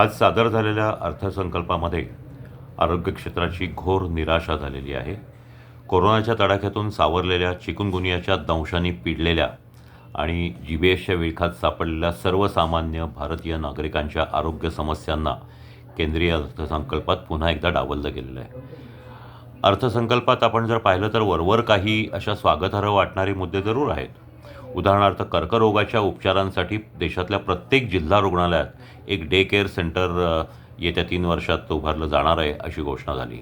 आज सादर झालेल्या अर्थसंकल्पामध्ये आरोग्य क्षेत्राची घोर निराशा झालेली आहे. कोरोनाच्या तडाख्यातून सावरलेल्या चिकुनगुनियाच्या दंशाने पिडलेल्या आणि जी बी एसच्या विळखात सापडलेल्या सर्वसामान्य भारतीय नागरिकांच्या आरोग्य समस्यांना केंद्रीय अर्थसंकल्पात पुन्हा एकदा डावललं गेलेलं आहे. अर्थसंकल्पात आपण जर पाहिलं तर वरवर काही अशा स्वागतार्ह वाटणारे मुद्दे जरूर आहेत. उदाहरणार्थ कर्करोगाच्या उपचारांसाठी देशातल्या प्रत्येक जिल्हा रुग्णालयात एक डे केअर सेंटर येत्या तीन वर्षात उभारलं जाणार आहे अशी घोषणा झाली.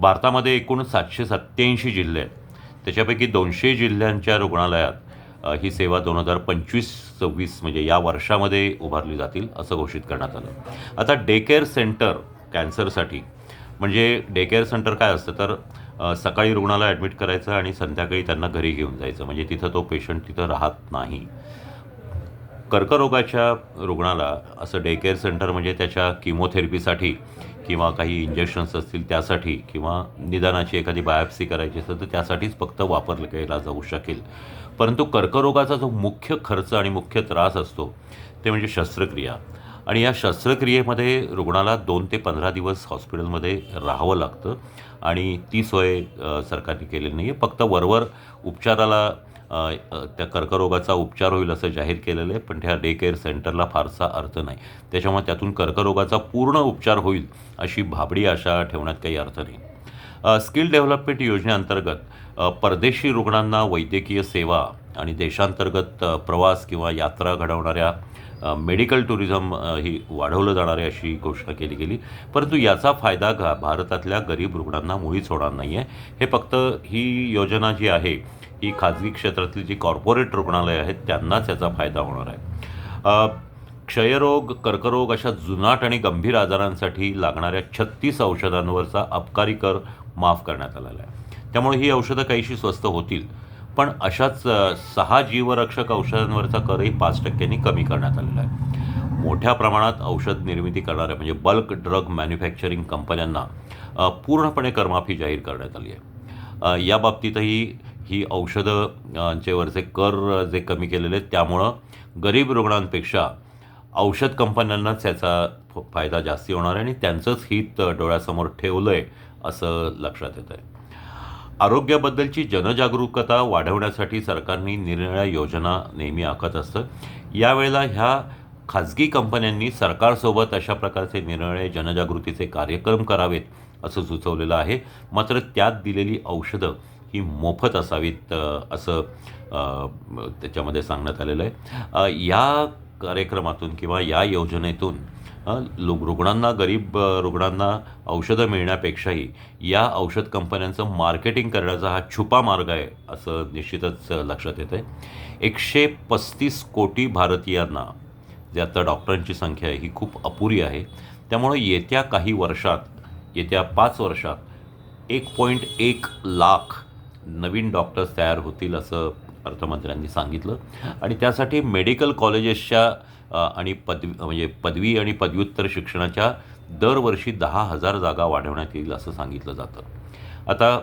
भारतामध्ये एकूण सातशे सत्त्याऐंशी जिल्हे आहेत. त्याच्यापैकी दोनशे जिल्ह्यांच्या रुग्णालयात ही सेवा दोन हजार पंचवीस सव्वीस म्हणजे या वर्षामध्ये उभारली जातील असं घोषित करण्यात आलं. आता डे केअर सेंटर कॅन्सरसाठी म्हणजे डे केअर सेंटर काय असतं तर सकाळी रुग्णाला ॲडमिट करायचं आणि संध्याकाळी त्यांना घरी घेऊन जायचं. म्हणजे तिथं तो पेशंट तिथं राहत नाही. कर्करोगाच्या रुग्णाला असं डे केअर सेंटर म्हणजे त्याच्या किमोथेरपीसाठी किंवा काही इंजेक्शन्स असतील त्यासाठी किंवा निदानाची एखादी बायोप्सी करायची असेल तर त्यासाठीच फक्त वापरलं केला जाऊ शकेल. परंतु कर्करोगाचा जो मुख्य खर्च आणि मुख्य त्रास असतो ते म्हणजे शस्त्रक्रिया. आणि या शस्त्रक्रियेमध्ये रुग्णाला दोन ते पंधरा दिवस हॉस्पिटलमध्ये राहावं लागतं. आणि ती सोय सरकारने केलेली नाही आहे फक्त वरवर उपचाराला त्या कर्करोगाचा उपचार होईल असं जाहीर केलेलं आहे पण त्या डे केअर सेंटरला फारसा अर्थ नाही. त्याच्यामुळे त्यातून कर्करोगाचा पूर्ण उपचार होईल अशी भाबडी आशा ठेवण्यात काही अर्थ नाही. स्किल डेव्हलपमेंट योजनेअंतर्गत परदेशी रुग्णांना वैद्यकीय सेवा आणि देशांतर्गत प्रवास किंवा यात्रा घडवणाऱ्या मेडिकल टुरिझम ही वाढवलं जाणार आहे अशी घोषणा केली गेली. परंतु याचा फायदा घा भारतातल्या गरीब रुग्णांना मुळीच होणार नाही आहे हे फक्त ही योजना जी आहे ही खाजगी क्षेत्रातली जी कॉर्पोरेट रुग्णालय आहेत त्यांनाच याचा फायदा होणार आहे. क्षयरोग कर्करोग अशा जुनाट आणि गंभीर आजारांसाठी लागणाऱ्या छत्तीस औषधांवरचा अबकारी कर माफ करण्यात आलेला आहे. त्यामुळे ही औषधं काहीशी स्वस्त होतील. पण अशाच सहा जीवरक्षक औषधांवरचा करही पाच टक्क्यांनी कमी करण्यात आलेला आहे. मोठ्या प्रमाणात औषध निर्मिती करणाऱ्या म्हणजे बल्क ड्रग मॅन्युफॅक्चरिंग कंपन्यांना पूर्णपणे करमाफी जाहीर करण्यात आली आहे. या बाबतीतही ही औषधं वरचे कर जे कमी केलेले आहेत त्यामुळं गरीब रुग्णांपेक्षा औषध कंपन्यांनाच याचा फायदा जास्ती होणार आहे आणि त्यांचंच हित डोळ्यासमोर ठेवलं आहे असं लक्षात येतं आहे आरोग्याबद्दलची जनजागरूकता वाढवण्यासाठी सरकारने निरनिळ्या योजना नेहमी आखत असतं. यावेळेला ह्या खाजगी कंपन्यांनी सरकारसोबत अशा प्रकारचे निरनिळे जनजागृतीचे कार्यक्रम करावेत असं सुचवलेलं आहे. मात्र त्यात दिलेली औषधं ही मोफत असावीत असं त्याच्यामध्ये सांगण्यात आलेलं आहे. या कार्यक्रमातून किंवा या योजनेतून अ, रुग्णांना गरीब रुग्णांना औषधं मिळण्यापेक्षाही या औषध कंपन्यांचं मार्केटिंग करण्याचा हा छुपा मार्ग आहे असं निश्चितच लक्षात येतं आहे एकशे पस्तीस कोटी भारतीयांना जे आता डॉक्टरांची संख्या आहे ही खूप अपुरी आहे. त्यामुळे येत्या काही वर्षात येत्या पाच वर्षात एक पॉईंट एक लाख नवीन डॉक्टर्स तयार होतील असं अर्थमंत्र्यांनी सांगितलं. आणि त्यासाठी मेडिकल कॉलेजेसच्या आणि पदवी म्हणजे पदवी आणि पदव्युत्तर शिक्षणाच्या दरवर्षी दहा हजार जागा वाढवण्यात येईल असं सांगितलं जातं. आता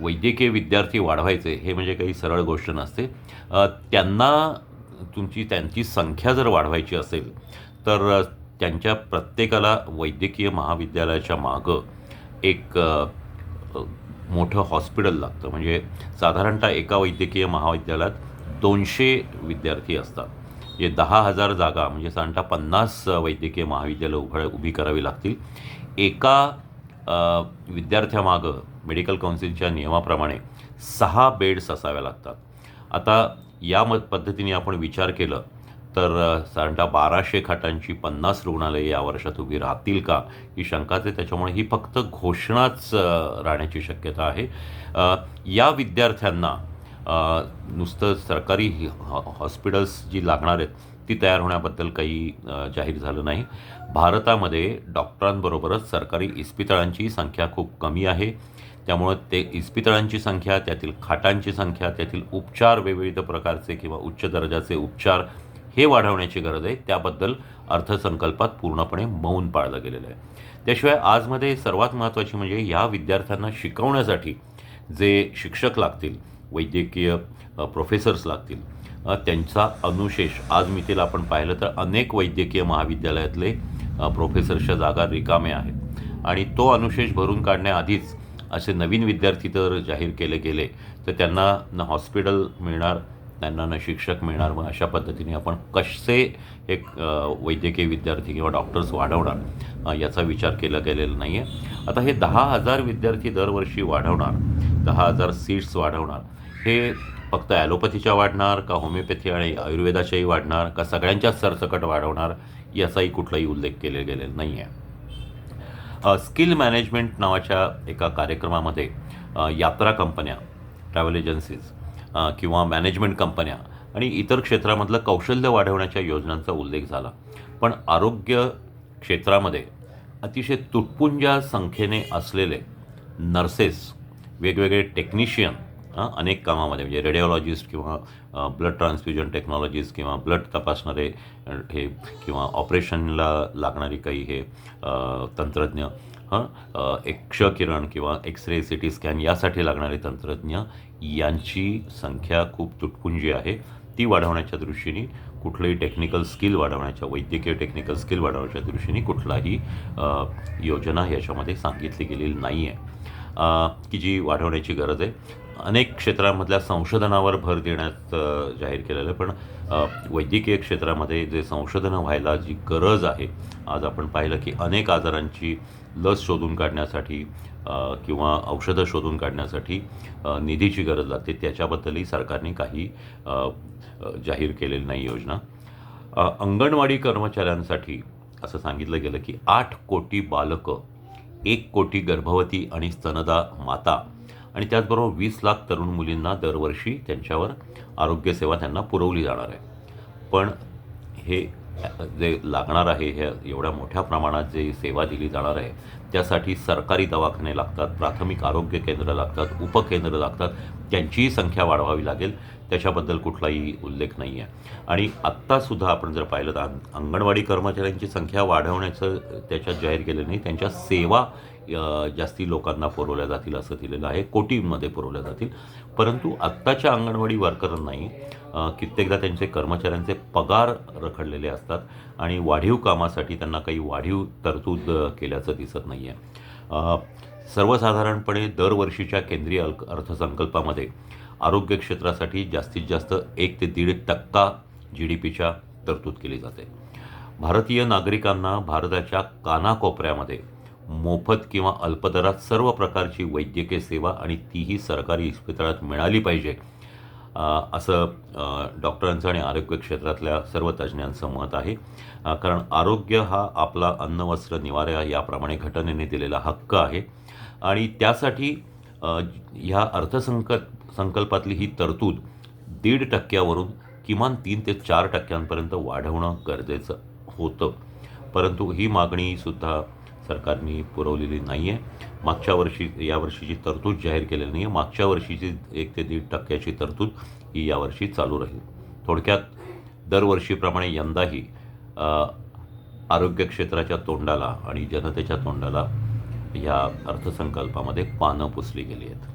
वैद्यकीय विद्यार्थी वाढवायचे हे म्हणजे काही सरळ गोष्ट नसते. त्यांना तुमची त्यांची संख्या जर वाढवायची असेल तर त्यांच्या प्रत्येकाला वैद्यकीय महाविद्यालयाच्या मागं एक मोठं हॉस्पिटल लागतं. म्हणजे साधारणतः एका वैद्यकीय महाविद्यालयात दोनशे विद्यार्थी असतात. हे दहा हजार जागा म्हणजे साधारणतः पन्नास वैद्यकीय महाविद्यालय उभ उभी करावी लागतील. एका विद्यार्थ्यामागं मेडिकल काउन्सिलच्या नियमाप्रमाणे सहा बेड्स असाव्या लागतात. आता या म पद्धतीने आपण विचार केलं तर साधारणतः बाराशे खाटांची पन्नास रुग्णालये या वर्षात उभी राहतील का? ही शंकाच आहे. त्याच्यामुळे ही फक्त घोषणाच राहण्याची शक्यता आहे. या विद्यार्थ्यांना नुसतं सरकारी हॉ- हॉस्पिटल्स जी लागणार आहेत ती तयार होण्याबद्दल काही जाहीर झालं नाही. भारतामध्ये डॉक्टरांबरोबरच सरकारी इस्पितळांची संख्या खूप कमी आहे. त्यामुळं ते इस्पितळांची संख्या त्यातील खाटांची संख्या त्यातील उपचार विविध प्रकारचे किंवा उच्च दर्जाचे उपचार हे वाढवण्याची गरज आहे. त्याबद्दल अर्थसंकल्पात पूर्णपणे मौन पाळलं गेलेलं आहे. त्याशिवाय आजमध्ये सर्वात महत्त्वाची म्हणजे ह्या विद्यार्थ्यांना शिकवण्यासाठी जे शिक्षक लागतील वैद्यकीय प्रोफेसर्स लागतील. त्यांचा अनुशेष आज मितीला आपण पाहिलं तर अनेक वैद्यकीय महाविद्यालयातले प्रोफेसर्सच्या जागा रिकाम्या आहेत. आणि तो अनुशेष भरून काढण्याआधीच असे नवीन विद्यार्थी तर जाहीर केले गेले तर त्यांना न हॉस्पिटल मिळणार त्यांना न शिक्षक मिळणार मग अशा पद्धतीने आपण कसे एक वैद्यकीय विद्यार्थी किंवा डॉक्टर्स वाढवणार याचा विचार केला गेलेला नाही आहे आता हे दहा हजार विद्यार्थी दरवर्षी वाढवणार दहा हजार सीट्स वाढवणार हे फक्त ॲलोपॅथीच्या वाढणार का होमिओपॅथी आणि आयुर्वेदाच्याही वाढणार का सगळ्यांच्याच सरसकट वाढवणार याचाही कुठलाही उल्लेख केले गेलेला नाही आहे स्किल मॅनेजमेंट नावाच्या एका कार्यक्रमामध्ये यात्रा कंपन्या ट्रॅव्हल एजन्सीज किंवा मॅनेजमेंट कंपन्या आणि इतर क्षेत्रामधलं कौशल्य वाढवण्याच्या योजनांचा उल्लेख झाला. पण आरोग्य क्षेत्रामध्ये अतिशय तुटपुंज्या संख्येने असलेले नर्सेस वेगवेगळे टेक्निशियन अनेक कामामध्ये म्हणजे रेडिओलॉजिस्ट किंवा ब्लड ट्रान्सफ्युजन टेक्नॉलॉजीज किंवा ब्लड तपासणारे हे किंवा ऑपरेशनला लागणारी काही हे तंत्रज्ञ हां एक क्षकिरण किंवा X ray C T scan यासाठी लागणारे तंत्रज्ञ यांची संख्या खूप तुटपुंजी आहे. ती वाढवण्याच्या दृष्टीने कुठलंही टेक्निकल स्किल वाढवण्याच्या वैद्यकीय टेक्निकल स्किल वाढवण्याच्या दृष्टीने कुठलाही योजना याच्यामध्ये सांगितली गेलेली नाही आहे की जी वाढवण्याची गरज आहे अनेक क्षेत्रामधल्या संशोधनावर भर देण्यात जाहीर केलेलं आहे. पण वैद्यकीय क्षेत्रामध्ये जे संशोधनं व्हायला जी गरज आहे आज आपण पाहिलं की अनेक आजारांची लस शोधून काढण्यासाठी किंवा औषधं शोधून काढण्यासाठी निधीची गरज लागते. त्याच्याबद्दलही सरकारने काही जाहीर केलेली नाही योजना. अंगणवाडी कर्मचाऱ्यांसाठी असं सांगितलं गेलं की आठ कोटी बालकं एक कोटी गर्भवती आणि स्तनदा माता आणि त्याचबरोबर वीस लाख तरुण मुलींना दरवर्षी त्यांच्यावर आरोग्यसेवा त्यांना पुरवली जाणार आहे. पण हे जे लागणार आहे हे एवढ्या मोठ्या प्रमाणात जे सेवा दिली जाणार आहे त्यासाठी सरकारी दवाखाने लागतात प्राथमिक आरोग्य केंद्र लागतात उपकेंद्र लागतात त्यांचीही संख्या वाढवावी लागेल. त्याच्याबद्दल कुठलाही उल्लेख नाही आहे. आणि आत्तासुद्धा आपण जर पाहिलं तर अंगणवाडी कर्मचाऱ्यांची संख्या वाढवण्याचं त्याच्यात जाहीर केलं नाही त्यांच्या सेवा जास्ती लोकांना पुरवल्या जातील असं दिलेलं आहे. कोटींमध्ये पुरवल्या जातील. परंतु आत्ताच्या अंगणवाडी वर्करांनाही कित्येकदा त्यांचे कर्मचाऱ्यांचे पगार रखडलेले असतात आणि वाढीव कामासाठी त्यांना काही वाढीव तरतूद केल्याचं दिसत नाही आहे सर्वसाधारणपणे दरवर्षीच्या केंद्रीय अल्क अर्थसंकल्पामध्ये आरोग्य क्षेत्रासाठी जास्तीत जास्त एक ते दीड टक्का जी डी पीच्या तरतूद केली जाते. भारतीय नागरिकांना भारताच्या कानाकोपऱ्यामध्ये मोफत किंवा अल्पदरात सर्व प्रकारची वैद्यकीय सेवा आणि तीही सरकारी इस्पितळात मिळाली पाहिजे. असं डॉक्टरांचं आणि आरोग्य क्षेत्रातल्या सर्व तज्ज्ञांचं मत आहे. कारण आरोग्य हा आपला अन्न वस्त्र निवारा याप्रमाणे घटनेने दिलेला हक्क आहे. आणि त्यासाठी ह्या अर्थसंकल्प संकल्पातली ही तरतूद दीड टक्क्यावरून किमान तीन ते चार टक्क्यांपर्यंत वाढवणं गरजेचं होतं. परंतु ही मागणीसुद्धा सरकारने पुरवलेली नाही आहे मागच्या वर्षी या वर्षीची तरतूद जाहीर केलेली नाही आहे मागच्या वर्षीची एक ते दीड टक्क्याची तरतूद ही यावर्षी चालू राहील. थोडक्यात दरवर्षीप्रमाणे यंदाही आरोग्य क्षेत्राच्या तोंडाला आणि जनतेच्या तोंडाला ह्या अर्थसंकल्पामध्ये पानं पुसली गेली आहेत.